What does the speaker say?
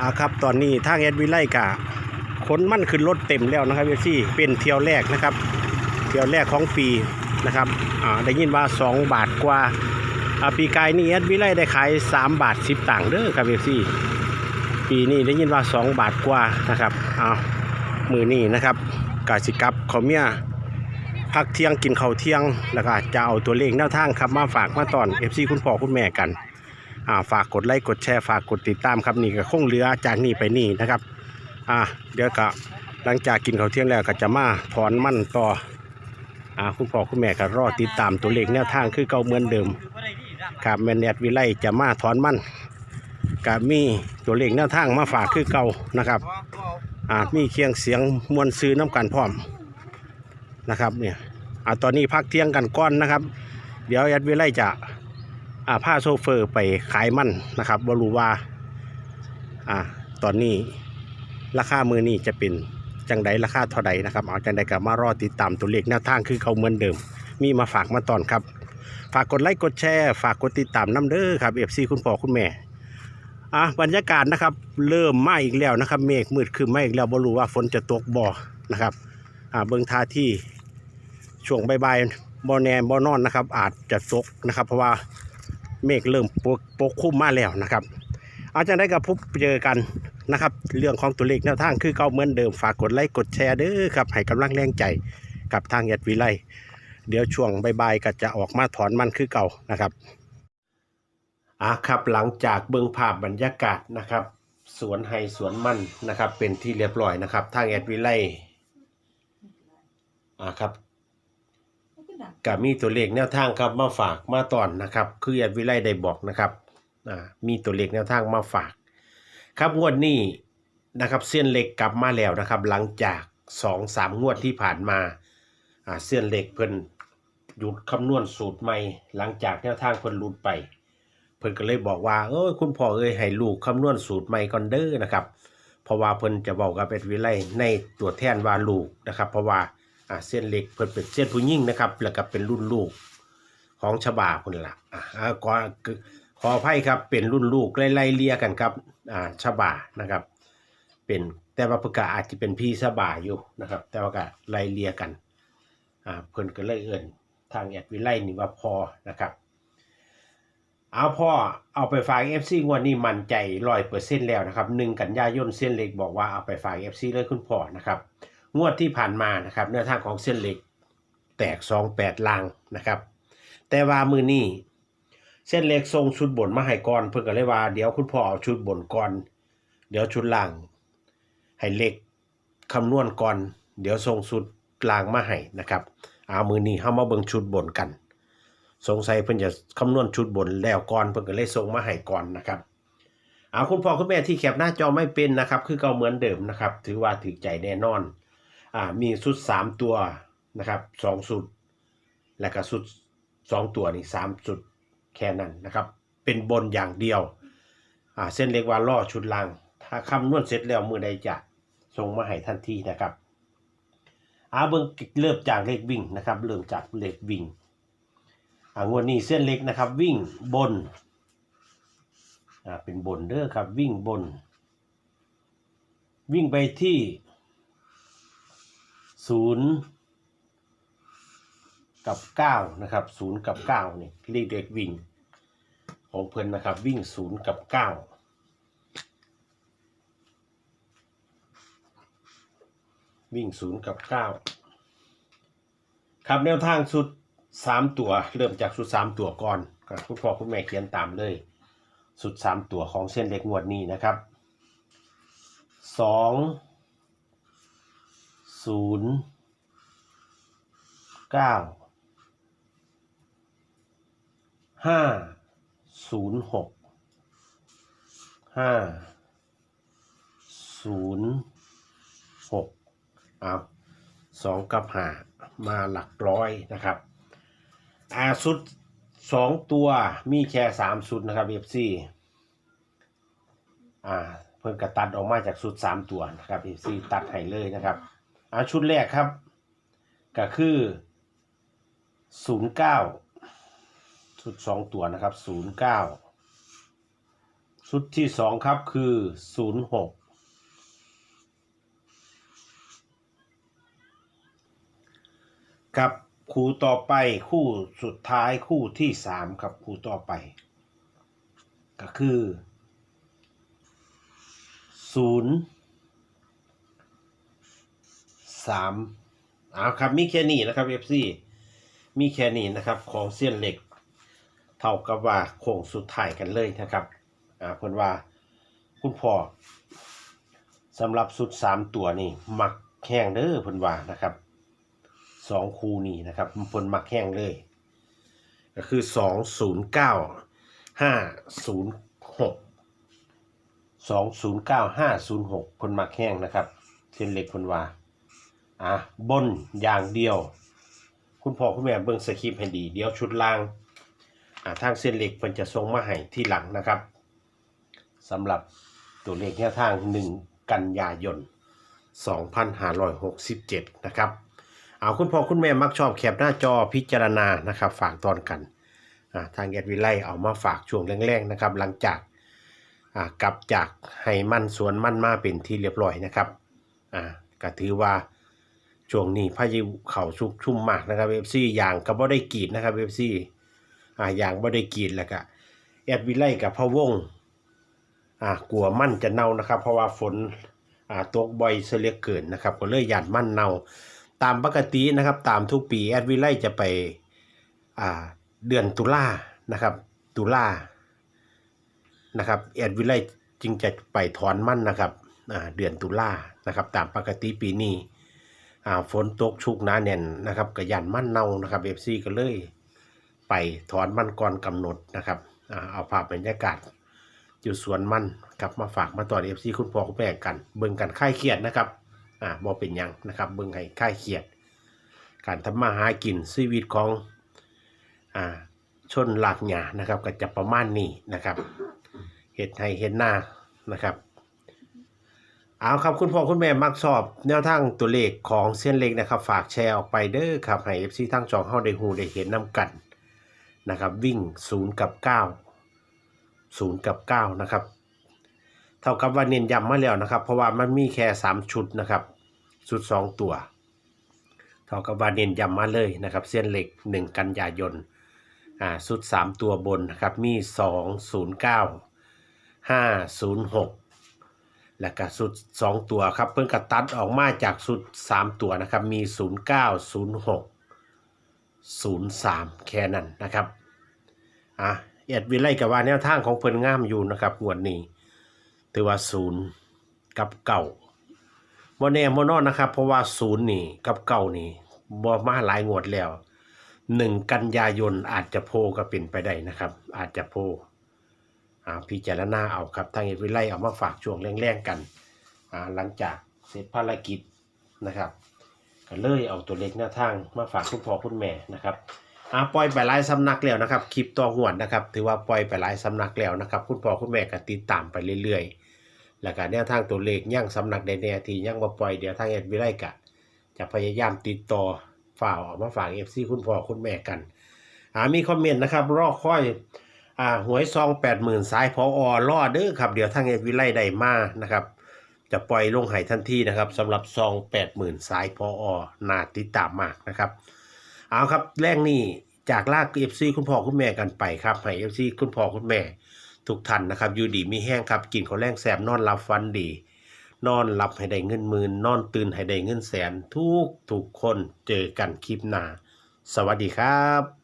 อ่าครับตอนนี้ทางแอดวิไลกะขนมั่นขึ้นรถเต็มแล้วนะครับเอฟซีเป็นเที่ยวแรกนะครับ เที่ยวแรกของปีนะครับอ่าได้ยินว่า 2 บาทกว่าปีกายนี่แอดวิไลได้ขาย 3 บาท 10ตังเด้อครับเอฟซีปีนี้ได้ยินว่า 2 บาทกว่านะครับเอามือนี้นะครับกาสิกับเขาเมียพักเที่ยงกินข้าวเที่ยงแล้วก็จะเอาตัวเลขแนวทางครับมาฝากมาตอนเอฟซีคุณพ่อคุณแม่กัน อ่าฝากกดไลค์กดแชร์ฝากกดติดตามครับนี่ก็คงเหลือจากนี่ไปนี่นะครับอ่าเดี๋ยวก็หลังจากกินข้าวเที่ยงแล้วก็จะมาถอนมั่นต่ออ่าคุณพ่อคุณแม่ก็รอติดตามตัวเลขแนวทางคือเก่าเหมือนเดิมครับแมนแนดวิไลจะมาถอนมั่นก็มีตัวเลขแนวทางมาฝากคือเก่านะครับอ่ามีเคียงเสียงมวลซื้อน้ำกันพร้อมนะครับเนี่ยอ่าตอนนี้พักเที่ยงกันก้อนนะครับ เดี๋ยวแอดวิไลจะ อ่าผ้าโซเฟอร์ไปขายมันนะครับบรู้ว่าอ่าตอนนี้ราคามือนี้จะเป็นจังใดราคาเท่าใดนะครับเอาจังใดกับมารอติดตามตัวเลขแนวทางคือเขาเหมือนเดิม มีมาฝากมาตอนครับ ฝากกดไลค์กดแชร์ฝากกดติดตามน้ำเด้อครับเอฟซีคุณพ่อคุณแม่อะบรรยากาศนะครับ เริ่มมาอีกแล้วนะครับ เมฆมืดขึ้นมาอีกแล้วบรู้ว่าฝนจะตกบ่อนะครับอ่าเบิ่งท่าที่ช่วงบ่ายๆบ่แน่บ่นอนนะครับ อาจจะตกนะครับ เพราะว่า เมฆเริ่มปกปกคลุมมาแล้วนะครับ อาจารย์ได้กับพบเจอกันนะครับ เรื่องของตัวเลขแนวทางคือเก่าเหมือนเดิมฝากกดไลค์กดแชร์เด้อครับให้กำลังแรงใจกับทางแอดวิไลเดี๋ยวช่วงบ่ายๆก็จะออกมาถอนมันคือเก่านะครับอะครับหลังจากเบื้องภาพบรรยากาศนะครับ สวนไฮสวนมันนะครับ เป็นที่เรียบร้อยนะครับ ทางแอดวิไลอะครับ กับมีตัวเลขแนวทางครับมาฝากมาตอนนะครับ คือแอดวิไลได้บอกนะครับอ่ามีตัวเลขแนวทางมาฝาก ครับงวดนี้นะครับเส้นเหล็กกลับมาแล้วนะครับ หลังจากสองสามงวดที่ผ่านมาอ่าเส้นเหล็กเพิ่นหยุดคำนวณสูตรใหม่ หลังจากแนวทางเพิ่นหลุดไป เพิ่นก็เลยบอกว่าเออคุณพ่อเอ้ยให้ลูกคำนวณสูตรใหม่ก่อนเด้อนะครับ เพราะว่าเพิ่นจะบอกกับแอดวิไลในตัวแทนว่าลูกนะครับ เพราะว่า อ่าเส้นเล็กเพิ่นเป็นเส้นผู้หญิงนะครับ แล้วก็เป็นรุ่นลูกของฉบาพุ่นละอ่าอ่าขอขออภัยครับเป็นรุ่นลูกไล่ๆเลียกันครับอ่าฉบานะครับ เป็นแต่ว่าเพิ่นก็อาจจะเป็นพี่ฉบาอยู่นะครับ แต่ว่าก็ไล่เลียกันอ่าเพิ่นก็เลยเอิ้นทางแอดวิไลนี่ว่าพอนะครับ เอาพ่อเอาไปฝาก FC งวดนี้มั่นใจร้อยเปอร์เซ็นต์แล้วนะครับหนึ่งกันยายนเส้นเล็กบอกว่าเอาไปฝาก FC เลยคุณพ่อนะครับ งวดที่ผ่านมานะครับแนวทางของเส้นเหล็กแตกสองแปดลางนะครับ แต่ว่ามือนี้เส้นเล็กทรงชุดบนมาให้ก่อนเพื่อก็เลยว่าเดี๋ยวคุณพ่อเอาชุดบนก่อน เดี๋ยวชุดล่าง ให้เล็กคำนวณก่อน เดี๋ยวทรงชุดล่างมาให้นะครับเอามือนี้เข้ามาเบิ่งชุดบนกัน สงสัยเพิ่นจะคำนวณชุดบนแล้วก่อนเพิ่นก็เลยส่งมาให้ก่อนนะครับเอาคุณพ่อคุณแม่ที่แคปหน้าจอไม่เป็นนะครับ คือเก่าเหมือนเดิมนะครับ ถือว่าถือใจแน่นอน อ่ามีชุดสามตัวนะครับสองชุด แล้วก็ชุดสองตัวนี่สามชุดแค่นั้นนะครับ เป็นบนอย่างเดียวอ่าเส้นเล็กว่าล่อชุดล่างถ้าคำนวณเสร็จแล้วมือใดจะส่งมาให้ทันทีนะครับอาเบิ่งเริ่มจากเลขวิ่งนะครับเริ่มจากเลขวิ่งอ่างวดนี้เส้นเล็กนะครับ วิ่งบนอ่าเป็นบนเด้อครับวิ่งบน วิ่งไปที่ ศูนย์กับเก้านะครับศูนย์กับเก้านี่เรียกเด็กวิ่ง ของเพิ่อนนะครับ วิ่งศูนย์กับเก้าวิ่งศูนย์กับเก้าครับแนวทางสุดสามตัว เริ่มจากสุดสามตัวก่อนกับคุณพ่อคุณแม่เขียนตามเลยสุดสามตัวของเส้นเล็กงวดนี้นะครับสอง ศูนย์เก้าห้าศูนย์หกห้าศูนย์หกเอาสองกับหามาหลักร้อยนะครับอาสุดสองตัวมีแค่สามสุดนะครับเอฟซีอ่าเพิ่นกระตัดออกมาจากสุดสามตัวนะครับเอฟซีตัดให้เลยนะครับ เอาชุดแรกครับ ก็คือศูนย์เก้าชุดสองตัวนะครับศูนย์เก้าชุดที่สองครับคือศูนย์หกครับคู่ต่อไปคู่สุดท้ายคู่ที่สามครับคู่ต่อไป ก็คือศูนย์ สามเอาครับมีแค่นี้นะครับ FC มีแค่นี้นะครับของเส้นเหล็ก เท่ากับว่าโค้งสุดท้ายกันเลยนะครับอ่าเพิ่นว่าคุณพ่อสำหรับสุดสามตัวนี่มักแห้งเด้อเพิ่นว่านะครับสองคูนี่นะครับเพิ่นมักแห้งเลย ก็คือสองศูนย์เก้าห้าศูนย์หกสองศูนย์เก้าห้าศูนย์หกเพิ่นมักแห้งนะครับเส้นเหล็กเพิ่นว่า อะบนอย่างเดียว คุณพ่อคุณแม่เบิ่งสคริปต์ให้ดี เดี๋ยวชุดล่างอ่าทางเส้นเหล็กเพิ่นจะส่งมาให้ที่หลังนะครับสำหรับตัวเลขแนวทาง 1 กันยายน 2567 นะครับ เอาคุณพ่อคุณแม่มักชอบแคปหน้าจอพิจารณานะครับ ฝากตอนกันทางแอดวิไลเอามาฝากช่วงแรกๆนะครับ หลังจากกลับจากให้มั่นสวนมั่นมาเป็นที่เรียบร้อยนะครับก็ถือว่า ช่วงนี้พายุเข่าชุกชุ่มมากนะครับเอฟซีอย่างก็บ่ได้กีดนะครับเอฟซีอ่าอย่างบ่ได้กีดแล้วก็แอดวิไลกับพะวงอ่ากลัวมั่นจะเน่านะครับ เพราะว่าฝนอ่าตกบ่อยเสียเหลือเกินนะครับ ก็เลยหยาดมั่นเน่า ตามปกตินะครับ ตามทุกปีแอดวิไลจะไปอ่าเดือนตุลานะครับ ตุลานะครับแอดวิไลจึงจะไปถอนมั่นนะครับอ่าเดือนตุลานะครับ ตามปกติปีนี้ อ่าฝนตกชุกหนาแน่นนะครับก็ยันมั่นเน่านะครับเอฟซีก็เลย ไปถอนมันก่อนกำหนดนะครับอ่าเอาภาพบรรยากาศอยู่สวนมันกลับมาฝากมาต่อเอฟซีคุณพ่อคุณแม่กันเบิ่งกันค่ายเครียดนะครับอ่าบ่เป็นหยังนะครับเบิ่งให้ค่ายเครียด การทำมาหากินชีวิตของอ่าชนหลากหยานะครับก็จะประมาณนี้นะครับเห็ดให้เห็ดหน้านะครับ เอาครับคุณพ่อคุณแม่มักชอบ แนวทางตัวเลขของเส้นเล็กนะครับ ฝากแชร์ออกไปเด้อครับให้ FC ทั้งจองเข้าได้หูได้เห็นน้ำกันนะครับ วิ่ง0กับ9 0กับ9นะครับ เท่ากับว่าเน้นย้ำมาแล้วนะครับ เพราะว่ามันมีแค่3ชุดนะครับชุด2ตัว เท่ากับว่าเน้นย้ำมาเลยนะครับ เส้นเหล็ก1กันยายนอ่าชุด3ตัวบนนะครับมี2 0 9 5 0 6 แล้วก็สุด 2 ตัวครับ เพิ่นกระตัดออกมาจากสุด 3 ตัวนะครับ มี 0 9 0 6 0 3 แค่นั้นนะครับอะเอ็ดวิไลกับว่าแนวทางของเพิ่นง่ามอยู่นะครับงวดนี้ถือว่า0กับเก่าบ่แน่บ่นอนนะครับ เพราะว่า0นี่กับเก่านี่บ่มาหลายงวดแล้ว1กันยายนอาจจะโพก็เป็นไปได้นะครับ อาจจะโพอ่ พิจารณาเอาครับทางเอดวิไลเอามาฝากช่วงแรงๆกันอ่าหลังจากเสร็จภารกิจนะครับก็เลยเอาตัวเล็กหน้าทางมาฝากคุณพ่อคุณแม่นะครับอ่าปล่อยไปหลายสำนักแล้วนะครับคลิปต่อหวดนะครับ ถือว่าปล่อยไปหลายสำนักแล้วนะครับ คุณพ่อคุณแม่ก็ติดตามไปเรื่อยๆ แล้วก็แนวทางตัวเลขย่างสำนักใดแน่ที่ย่างมาปล่อยเดี๋ยวทางเอดวิไลกะจะพยายามติดต่อฝ่ากเอามาฝากเอฟซีคุณพ่อคุณแม่กันอ่ามีคอมเมนต์นะครับรอค่อย อ่าหวยซองแปดหมื่นสายพออรอดเด้อครับ เดี๋ยวทางเอ็ดวิไลได้มานะครับ จะปล่อยลงไห้ทันทีนะครับสำหรับซองแปดหมื่นสายพออนาติดตามมากนะครับ เอาครับแรกนี่จากลากเอฟซีคุณพ่อคุณแม่กันไปครับให้เอฟซีคุณพ่อคุณแม่ทุกท่านนะครับอยู่ดีมีแห้งครับกินข้าวแรงแสบนอนหลับฟันดี นอนหลับให้ได้เงินหมื่นนอนตื่นให้ได้เงินแสนทุกทุกคนเจอกันคลิปหน้า สวัสดีครับ